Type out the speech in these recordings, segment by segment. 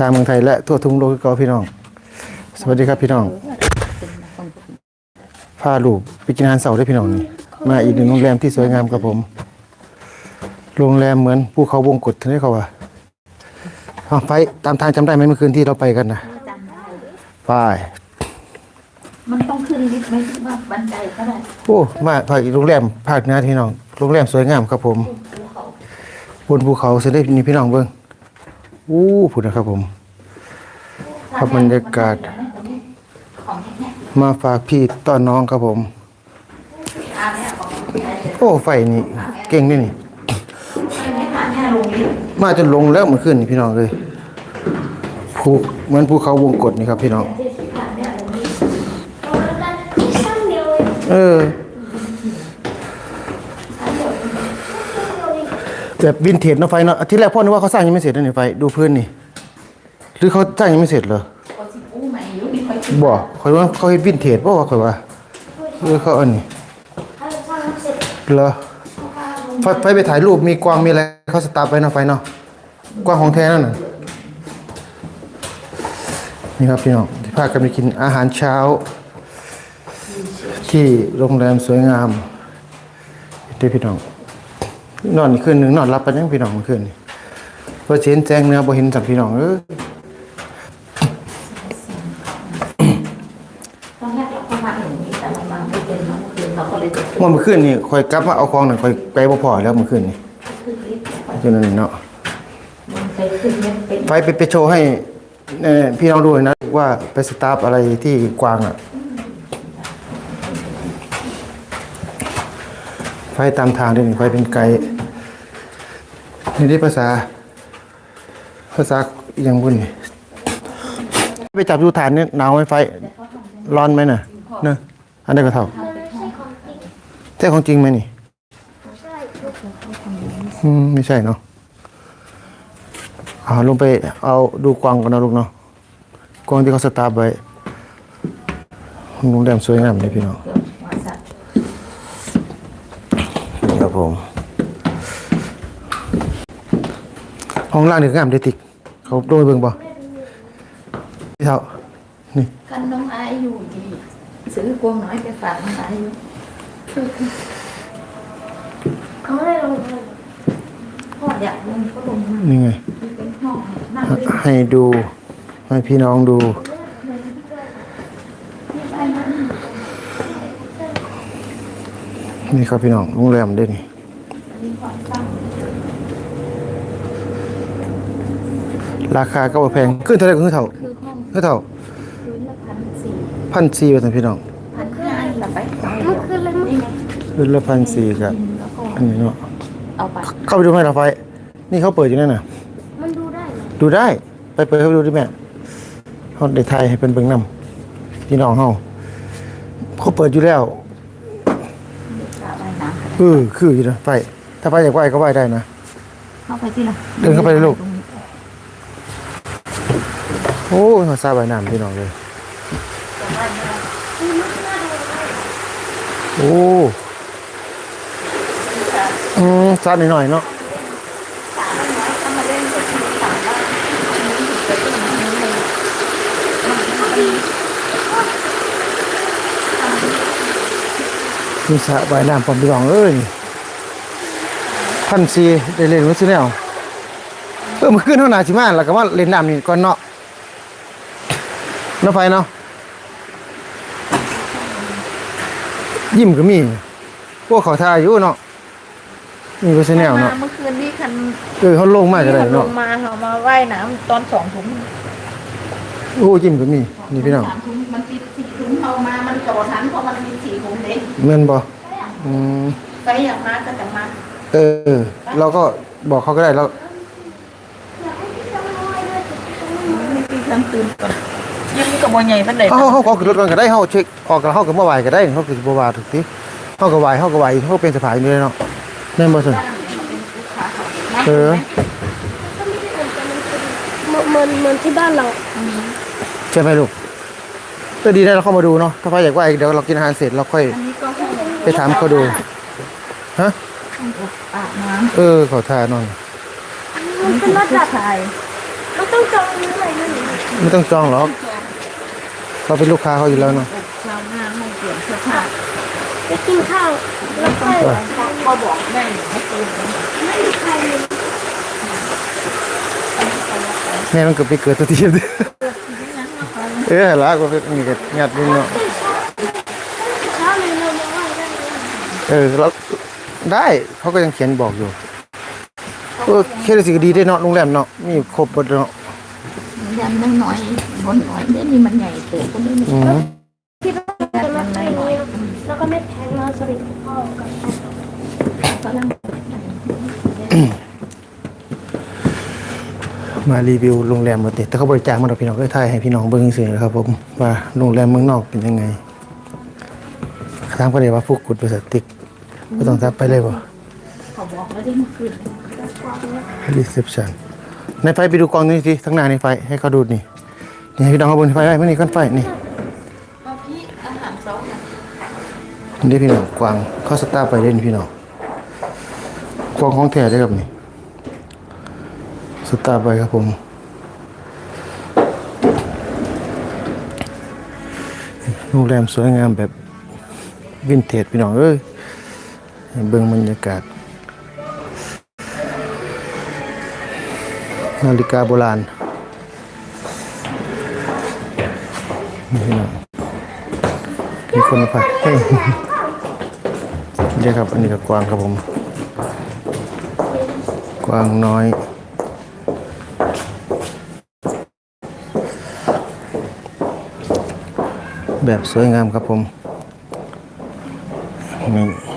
ทางเมืองไทยและทั่วทุกโลกคือเก่าพี่น้อง สวัสดีครับพี่น้องพาลูกไปกินอาหารเสาร์ได้วยพี่น้องนี่มาอีกหนึ่งโรงแรมที่สวยงามครับผม โรงแรมเหมือนภูเขาวงกฏที่เขาว่าอ้าวไปตามทางจำได้ไหมเมื่อคืนที่เราไปกันนะจำได้เลยไปมันต้องขึ้นลิฟต์ไหมว่าบันไดก็ได้โอ้มาภาคอีกโรงแรมภาคเหนือพี่น้องโรงแรมสวยงามครับผมภูเขาบนภูเขาเสด็จนี่พี่น้องเบิ้ง อู้ผุดนะครับผมครับบรรยากาศ มาฝากพี่ต้อนน้องครับผม โอ้ไฟนี่ เก่งนี่นี่มานแค่ลงมาจนลงแล้วเมื่อคืนนี่พี่น้องเลยภูเหมือนภูเขาวงกฏนี่ครับพี่น้อง เออ แบบวินเทจเนาะไฟเนาะอาที่แรกพ่อนึกว่าเขาสร้างยังไม่เสร็จนะนี่ไฟดูพื้นนี่หรือเขาสร้างยังไม่เสร็จเหรอก็สิอู้ใหม่อยู่นี่ค่อยบ่คอยว่าเขาเฮ็ดวินเทจบ่ว่าคอยว่าเออเขาอันนี้ถ้าช่างเสร็จเหรอไฟไฟไปถ่ายรูปมีกวางมีอะไรเขาสตาร์ทไว้เนาะไฟเนาะกวางของแท้นั่นน่ะนี่ครับพี่น้องที่พากันไปกินอาหารเช้า ที่โรงแรมสวยงามเด้อพี่น้อง นอนอีกคืนหนึ่งนอนรับไปยังพี่น้องเมื่อคืนนี่พอเห็นแจ้งเนื้อบ่เห็นสัมพี่น้องเออตอนแรกเราก็มาถึงนี้แต่เรามาไม่เป็นเมื่อคืนเราก็เลยจะขึ้นว่าเมื่อคืนนี่คอยกลับมาเอาของนั่นคอยไปบ่พอแล้วเมื่อคืนนี่ขึ้นลิฟต์จนนั้นนี่เนาะมันไปขึ้นลิฟต์เป็นไปไปไปโชว์ให้เอ่อพี่น้องดูหน่อยนะว่าไปสตาร์ฟอะไรที่กวางอะ ไฟตามทางด้วยนี่ไฟเป็นไกด์นี่ได้ภาษา ภาษาอหยังบุญนี่ไปจับดูฐานเนี่ยหนาวไหมไฟ ร้อนไหมน่ะเนอะอันนี้ก็เท่ามันไม่ใช่ของจริงใช่ของจริงไหมนี่ใช่อืมไม่ใช่เนาะเอาลงไปเอาดูกวางกันนะลูกเนาะกวางที่เขาสตาร์ฟไว้โรงแรมสวยงามเลยพี่น้อง เครื่องวัดสัตว์ นี่ครับ ผมห้องล่างนี่ก็งามเดติก เขาโดยเบิ่งบ่พี่เท่านี่กันน้องไอายอยู่ดีซื้อกวงน้อยไปฝากน้องไอายอยู่เขาไม่ได้ลงเลยพ่ออยากลงก็ลงมานี่ไงเป็นห้องนั่งเล่นให้ดู ให้พี่น้องดู นี่ครับพี่น้องโรงแรมเด้นี่ ราคาก็บ่แพงขึ้นเท่าไหร่ก็คือเท่าคือห้องคือเท่าคืนละพันสี่พันสี่บาทพี่น้องพันห้าละไปเอาเมื่อคืนเลยมั้งนี่ไงขึ้นละพันสี่ครับแล้วก็อันนี้เนาะเอาไปเข้าไปดูไหมล่ะไฟ นี่เขาเปิดอยู่นั่นน่ะ มันดูได้เหรอดูได้ไปเปิดให้ดูดิแม่เขาได้ไทยให้เป็นเบิ่งนำพี่น้องเฮาเขาเปิดอยู่แล้วสระว่ายน้ำกันเออคืออยู่นะไฟถ้าไฟอยากไหว้ก็ไหว้ได้นะเข้าไปที่ละเดินเข้าไปเลยลูก โอ้ยมาซาบายน้ำพี่น้องเลยโอ้อืมซัดหน่อยๆเนาะมีสระว่ายน้ำปอมพี่น้องเอ้ยพันซีได้เล่นมันซื้อแนวเออมันขึ้นเท่าหนาสิมาแล้วก็ว่าเล่นน้ำนี่ก่อนเนาะ นาะไฟเนาะยิ้มก็มีพวกเขาทาอยู่เนาะนี่ก็ซื้อแนวเนาะเมื่อคืนนี้คันเออเขาลงมากก็ได้ลเนาะงมาเขามาว่ายน้ำตอนสองถุงโอ้ยิ้มก็มีนี่พี่น้องสามถุงมันติดสี่ถุงเอามามันจอทันเพราะมันมีสี่ถุงเด็กเงินบ่อืมไปอยากมาก็จะมาเออ เราก็บอกเขาก็ได้แล้วอยากให้พี่จำน้อยด้วยแต่พี่จำน้อยไม่ตีกลางคืนก่อน ยังมีกระบอกใหญ่พันใดเฮาเฮาขอขึ้นรถก่อนก็ได้เฮาเช็คออกกับเฮาก็บ่ไหวก็ได้เฮาก็สิบ่ว่าถูกติเฮาก็ไหวเฮาก็ไหวเฮาเป็นสะพายนี่เลยเนาะแม่นบ่ซั่นเออก็ไม่ได้เหมือนกันมันเป็นเหมือนเหมือนที่บ้านเราใช่ไหมลูกก็ดีได้เราเข้ามาดูเนาะถ้าพ่ออยากไหวเดี๋ยวเรากินอาหารเสร็จเราค่อยอันนี้ก็ห้องไปถามเขาดูฮะอาบน้เออขอทานหน่อยำมันเป็นระดับชายมันต้องต้องจองหรืออะไรนั่นหรือไม่ต้องจองหรอก เราเป็นลูกค้าเขาอยู่แล้วเนาะชาวนาให้เปลี่ยนเสื้อผ้าไปกินข้าวแล้วค่อยเขาบอกแม่ให้กินไม่มีใครเลยแม่มันเกิดไปเกิดตัวทีเดียวเออละก็เป็นนี่ก็งัดนิดเนาะเช้าเลยเรามาว่าได้เลยเออแล้วได้เขาก็ยังเขียนบอกอยู่เออแค่สิก็ดีได้เนาะโรงแรมเนาะมีครบหมดเนาะ ยันน้อยบนน้อยเดี๋ยวนี้มันใหญ่เกินคนนี้อืมคิดว่าจะมาแค่นี้แล้วก็ไม่แพงมาสลิดพ่อกับกำลังมารีวิวโรงแรมมาติแต่เขาบริจาคมาดอกพี่น้องก็ถ่ายให้พี่น้องเบิ่งซื่อๆนะครับผมว่าโรงแรมเมืองนอกเป็นยังไงถามก็เลยว่าพวกกุดบริษัทติ๊กก็ต้องทับไปเลยบ่เขาบอกแล้วได้เมื่อคืนรีเซพชัน ในไฟไปดูกล้องนี่สิทั้งหน้าในไฟให้เขาดูนี่นี่ให้พี่น้องเขาบนไฟไว้ไม่นี่ก้อนไฟนี่เอาพี่อาหารเช้านี่พี่น้องกวางเขาสตาร์ทไปเล่นพี่น้องกวางของแท้ได้ครับนี่สตาร์ทไปครับผมโรงแรมสวยงามแบบวินเทจพี่น้องเอ้ยให้เบิ่งบรรยากาศ นาฬิกาโบราณนี่น้องมีคนมาพักเฮ้ยเดี๋ยครับ อันนี้ก็กวางครับผม กวางน้อยแบบสวยงามครับผมนี่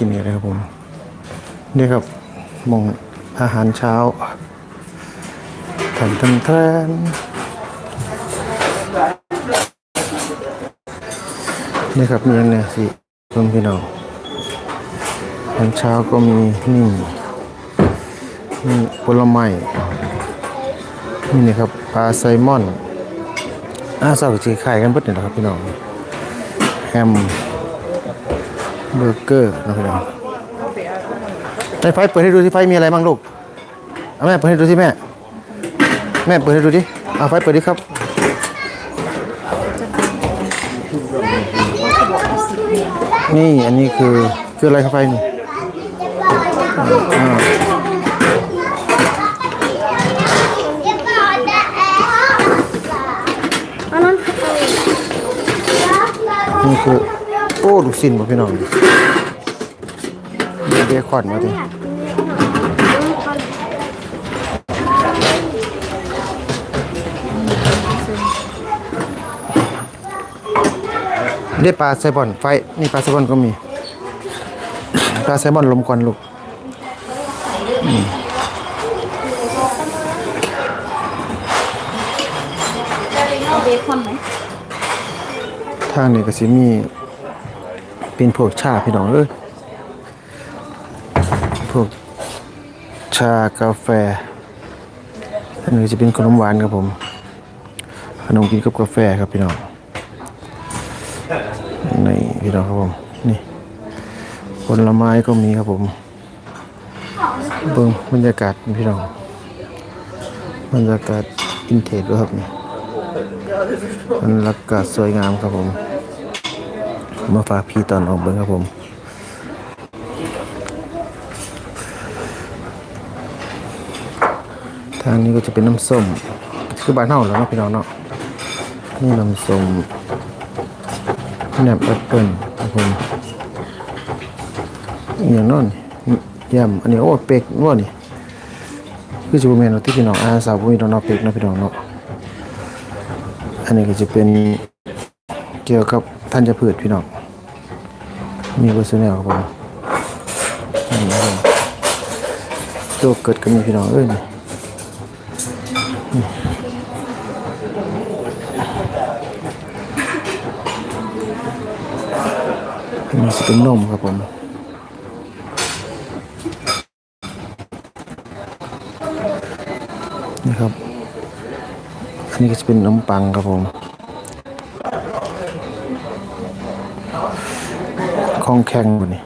มานั่งกินกันเลยครับผมนี่ครับมองอาหารเช้าทันทันทันนี่ครับมีอันเนี่ยสิคุณพี่น้องอาหารเช้าก็มีนี่มีผลไม้นี่นี่ครับปลาไซมอนอาสาวจีไข่กันเบิดเนี่ยนะครับพี่น้องแฮม เบอร์เกอร์นะพี่น้องไอ้ไฟเปิดให้ดูที่ไฟมีอะไรบ้างลูกเอาแม่เปิดให้ดูที่แม่ แม่เปิดให้ดูดิเอาไฟเปิดดิครับนี่อันนี้คือคืออะไรครับไฟนี่อ่าอันนั้นคืออะไรนี่คือ โอ้ลูกชิ้นบ่พี่น้องเบคอนมาดิเนี่ยได้ปลาไซบอนไฟนี่ปลาไซบอนก็มีปลาไซบอนลมควันลูกทางนี้ก็สิมี เป็นพวกชาพี่น้องเอ้ยพวกชากาแฟอันนี้จะเป็นขนมหวานครับผม ขนมกินกับกาแฟครับพี่น้องนี่พี่น้องครับผม นี่ผลไม้ก็มีครับผม เบิ่งบรรยากาศพี่น้อง บรรยากาศอินเทจด้วยครับนี่บรรยากาศสวยงามครับผม มาฝากพี่ตอนออกเบิ้งครับผม ทางนี้ก็จะเป็นน้ำส้ม คือบ้านเฮาแล้วเนาะพี่น้องเนาะ นี่น้ำส้มแหนบแอปเปิ้ลครับผมอย่างนั้นยำอันนี้โอ้เป็กนัวนี่คือจะเป็นเมนูที่พี่น้องอาสาวผู้มีน้องเนาะเป็กเนาะพี่น้องเนาะอันนี้ก็จะเป็นเกี่ยวกับท่านจะพืชพี่น้อง มีเวอร์ซูแนลครับผมตัวเกิดก็มีพี่น้องเอ้ยนี่นี่สิเป็นนมครับผมนี่ครับนนี้ก็จะเป็นนมปังครับผม องแข็งหมดนี่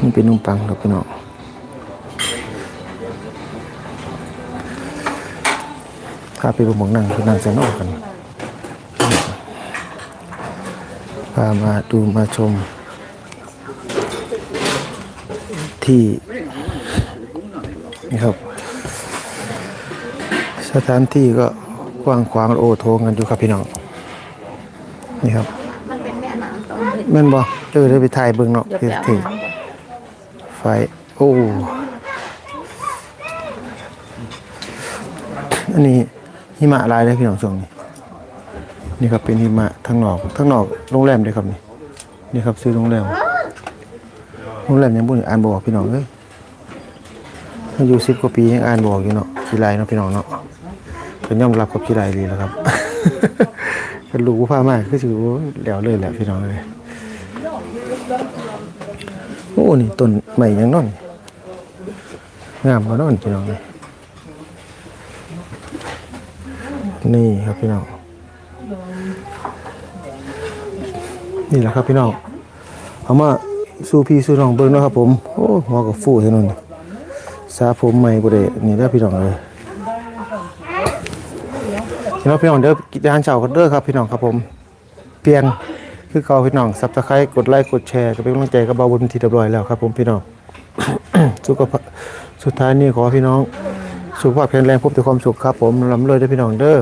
นี่เป็นนุ่มปังครับพี่น้องถ้าไปบนหมองนั่งคือนั่งจะนอกกันพามาดูมาชม ที่นี่ครับ สถานที่ก็กว้างขวางโอโถงกันอยู่ครับพี่น้อง นี่ครับ แม่นบ่เจอได้ไปถ่ายเบิ่งเนาะเดี๋ยวที่ไปเอาที่น้ำก่อนไฟโอ้อันนี้หิมะลายเลยพี่น้องช่วงนี้ นี่ครับเป็นหิมะทั้งนอกทั้งนอกโรงแรมเลยครับนี่นี่ครับซื้อโรงแรมโรงแรมยังบ่ได้อ่านบออกพี่น้องเอ้ยอายุ10กว่าปียังอ่านบออกอยู่เนาะขี้ลายเนาะพี่น้องเนาะก็ยอมรับกับขี้ลายดีแล้วครับ เป็นลูกผู้พามากคือสิโอ้ยแล้วเลยแหละพี่น้องเอ้ย โอ้นี่ต้นใหม่ยังนอนงามกว่านอนพี่น้องเลยนี่ครับพี่น้องนี่แหละครับพี่น้องเอามาสู่พี่สู่น้องเบิ่งนะครับผมโอ้หัวกับฟูเท่านั้นสาผมใหม่บ่ได้นี่เด้พี่น้องเลยพี่น้องพี่น้องเด้อกินอาหารเช้ากันเด้อครับพี่น้องครับผม เปลี่ยน คือเก่าพี่น้องซับสไครต์กดไลค์กดแชร์ก็เป็นกำลังใจกับเบาบุญทีเรียบร้อยแล้วครับผมพี่น้องสุขภาพสุดท้ายนี้ขอพี่น้อง สุขภาพแข็งแรงพบแต่ความสุขครับ ผมลำรวยด้พี่น้องเด้อ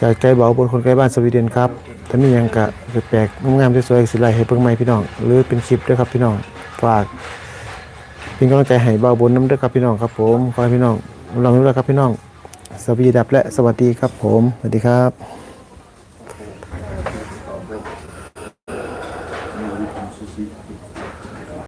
จากใจเบาบนคนใกล้บ้านสวีเดนครับถ้ามียังกะแปลกๆงามๆสวยๆสิไลให้เพิ่งใหม่พี่น้อง หรือเป็นคลิปด้วยครับพี่น้องฝากเป็นกำลังใจให้เบาบนน้ำเด้อครับพี่น้องครับผมขอให้พี่น้องลำรวยครับพี่น้องสวีดับและสวัสดีครับผมสวัสดีครับ